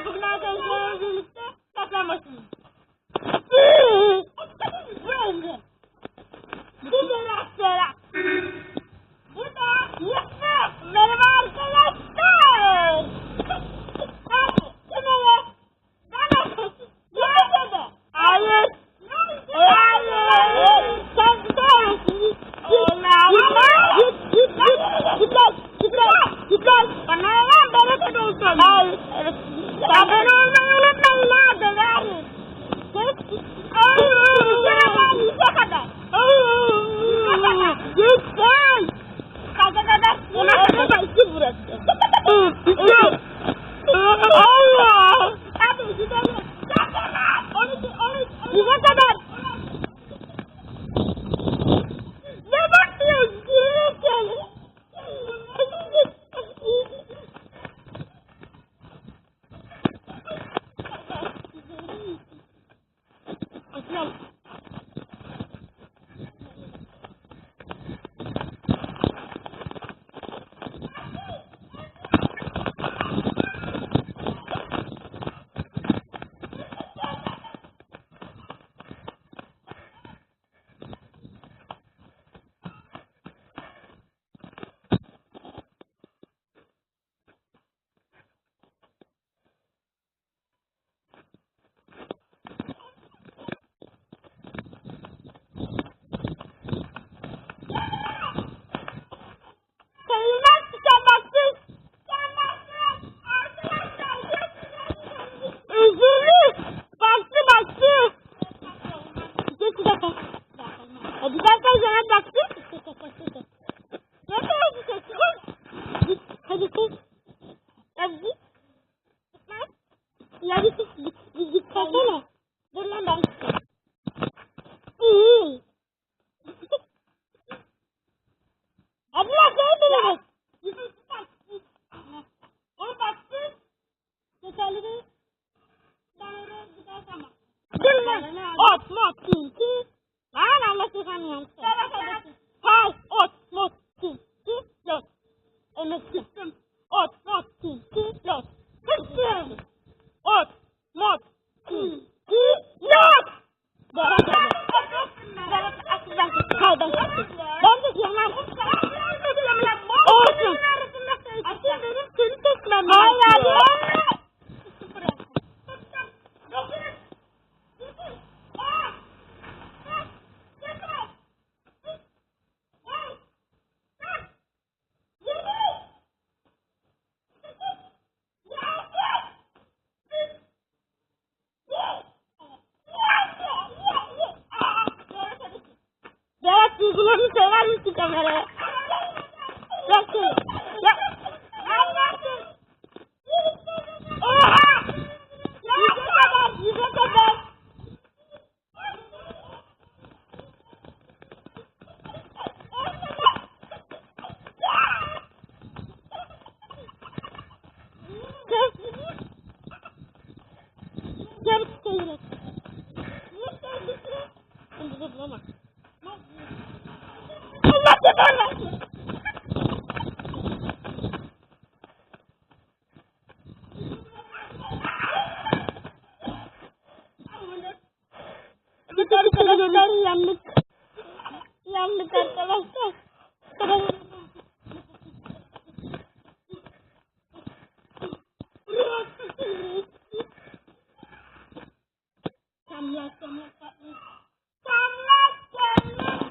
arkadaşlar bugün arkadaşlarla birlikte saklanmasın. Burası. Bu da Burada. Merhaba arkadaşlar. Çizgilerini söyler misin kameraya? Gel şöyle. Gel. Yüze kadar, yüze kadar. Kız arkadaşlar yandık. Yandık arkadaşlar. Tamlar tamlar tamlar. Tamlar tamlar.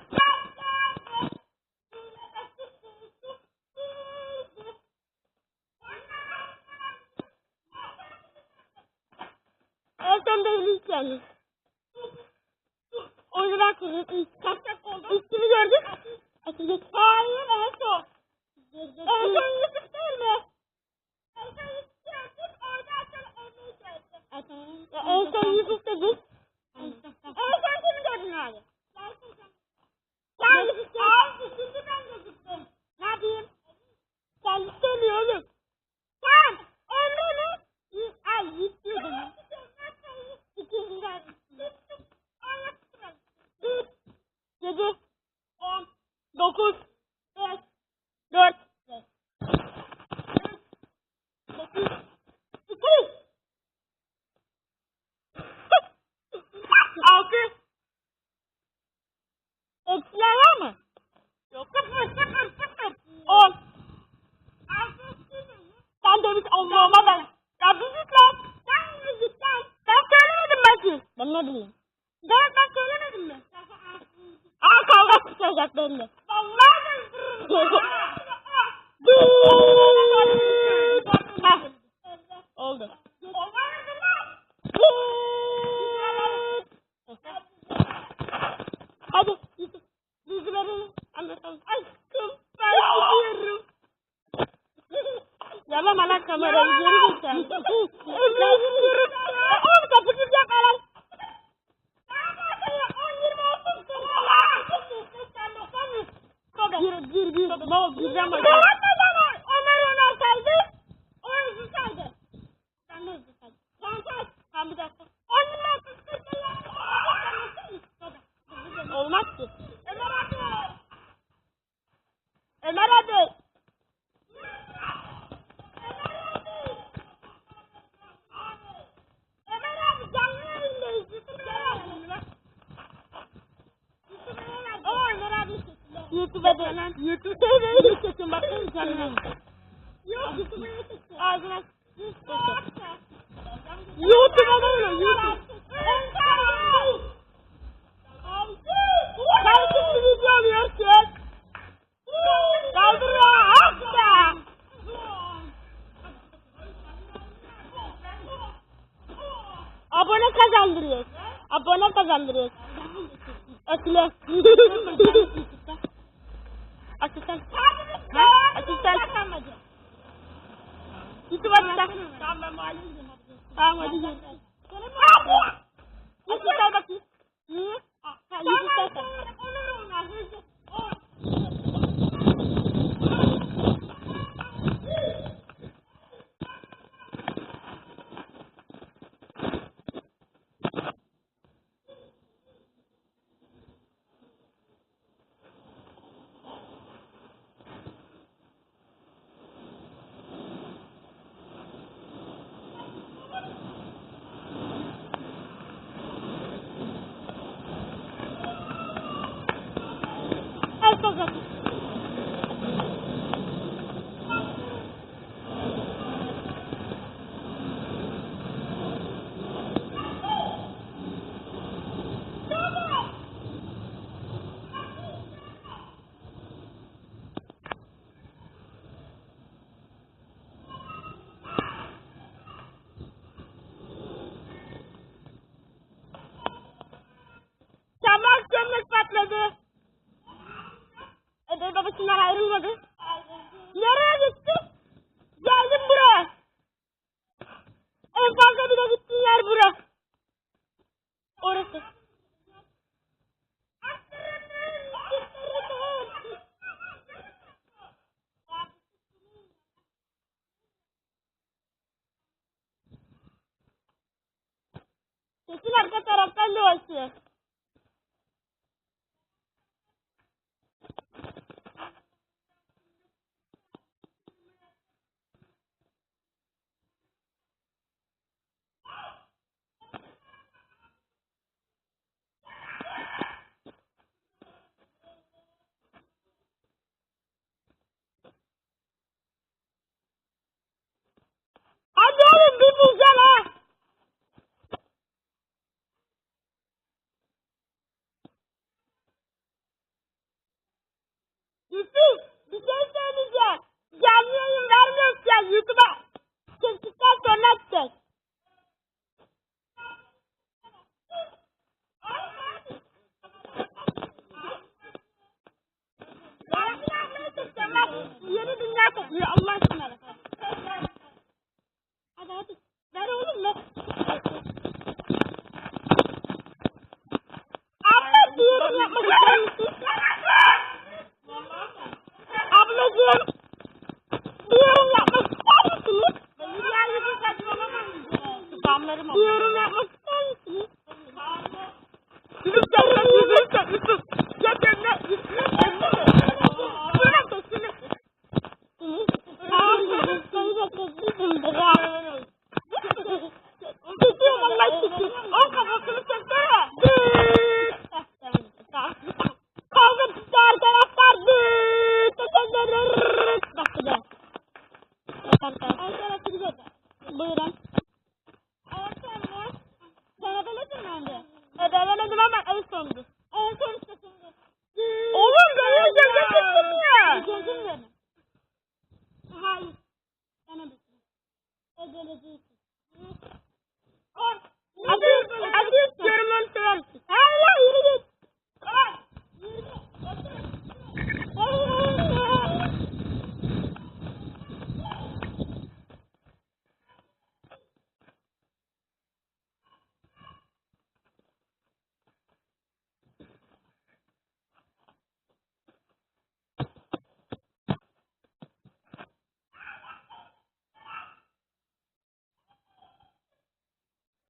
En son da ölürüz. Erkek ilk. Gördük? Evet o. Evet o Yusuf değil mi? Evet o Yusuf gördük. 7, 10, 9, 5, 4, 5, 3, 9, 2, 6, eksiler var mı? Yok, 0, 0, 0, 10, 6, 0, sen demiş olmama ben. Ya bir git lan. Sen de git lan. Ben söylemedim belki. Ben ne bileyim. uzaklanacak belli. Vallahi Oldu. Hadi Yusuf duygularını anlatalım. Aşkım ben gidiyorum. Yalama lan kamerayı geri götür. Gir gir. Tamam. Gireceğim ben. Hadi lan. YouTube'da böyle hissettim. Bakayım sana. Yok. Ağzına. YouTube'a böyle. YouTube. Abone kazandırıyoruz. Abone kazandırıyoruz. Ötülü. Asistan. Ha? Asistan. Yusuf asistan. Tamam ben muallim dedim. Tamam hadi gel. Asistan bak. Hı? Ha Yusuf asistan. Onur oynar. poco a poco.